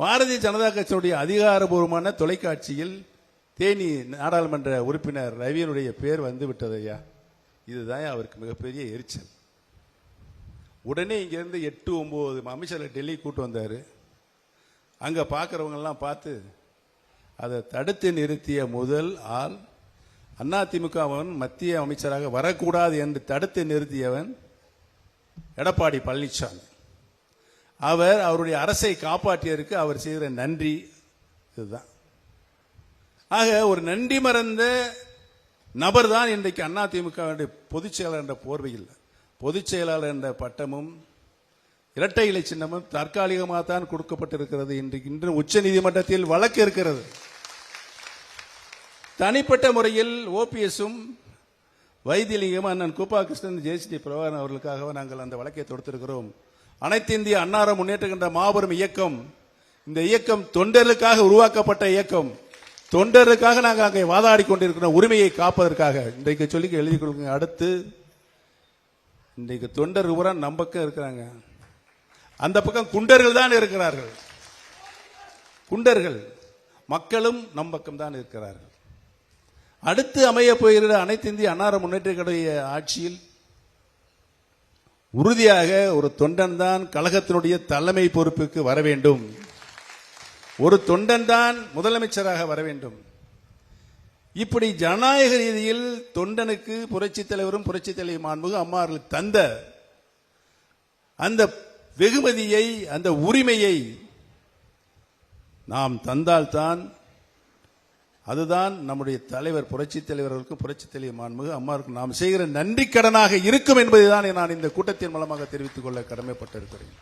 பாரதிய ஜனதா கட்சியுடைய அதிகாரபூர்வமான தொலைக்காட்சியில் தேனி நாடாளுமன்ற உறுப்பினர் ரவியனுடைய பேர் வந்து விட்டது ஐயா. இதுதான் அவருக்கு மிகப்பெரிய எரிச்சல். உடனே இங்கேருந்து எட்டு ஒம்பது அமைச்சரை டெல்லி கூட்டு வந்தார். அங்கே பார்க்குறவங்கெல்லாம் பார்த்து அதை தடுத்து நிறுத்திய முதல் ஆள் அதிமுகவன் மத்திய அமைச்சராக வரக்கூடாது என்று தடுத்து நிறுத்தியவன் எடப்பாடி பழனிசாமி. அவர் அவருடைய அரசை காப்பாற்றியதற்கு அவர் செய்கிற நன்றி இதுதான். ஆக ஒரு நன்றி மறந்த நபர் தான் இன்றைக்கு அண்ணா திமுக பொதுச் செயலாளர் என்ற போர்வையில் பொதுச் செயலாளர் என்ற பட்டமும் இரட்டை இலை சின்னமும் தற்காலிகமாக தான் கொடுக்கப்பட்டிருக்கிறது. இன்றைக்கு இன்று உச்ச நீதிமன்றத்தில் வழக்கு இருக்கிறது. தனிப்பட்ட முறையில் ஓபிஎஸும் வைத்தியலிங்கம் அண்ணன் கூப்பா கிருஷ்ணன் ஜெயஸ்ரீ பிரபாகரன் அவர்களுக்காக நாங்கள் அந்த வழக்கை தொடுத்திருக்கிறோம். அனைத்து இந்திய அன்னாரம் முன்னேற்றுகின்ற மாபெரும் இயக்கம் இந்த இயக்கம் தொண்டர்களுக்காக உருவாக்கப்பட்ட இயக்கம். தொண்டர்களுக்காக நாங்கள் அங்கே வாதாடி கொண்டிருக்கிற உரிமையை காப்பதற்காக. இன்றைக்கு சொல்லி எழுதி கொடுங்க அடுத்து இன்றைக்கு தொண்டர் பூரா நம்ம பக்கம் இருக்கிறாங்க. அந்த பக்கம் குண்டர்கள் தான் இருக்கிறார்கள். குண்டர்கள் மக்களும் நம் பக்கம் தான் இருக்கிறார்கள். அடுத்து அமைய போகிற அனைத்து இந்திய அன்னார முன்னேற்ற கடைய ஆட்சியில் உறுதியாக ஒரு தொண்டன் தான் கழகத்தினுடைய தலைமை பொறுப்புக்கு வர வேண்டும். ஒரு தொண்டன் தான் முதலமைச்சராக வர வேண்டும். இப்படி ஜனநாயக ரீதியில் தொண்டனுக்கு புரட்சி தலைவரும் புரட்சி தலைவர் மாண்புகு அம்மார்கள் தந்த அந்த வெகுமதியை அந்த உரிமையை நாம் தந்தால்தான் அதுதான் நம்முடைய தலைவர் புரட்சி தலைவர்களுக்கு புரட்சி தலைவர் மாண்புமிகு அம்மாவுக்கு நாம் செய்கிற நன்றி கடனாக இருக்கும் என்பதை தான் நான் இந்த கூட்டத்தின் மூலமாக தெரிவித்துக் கொள்ள கடமைப்பட்டிருக்கிறேன்.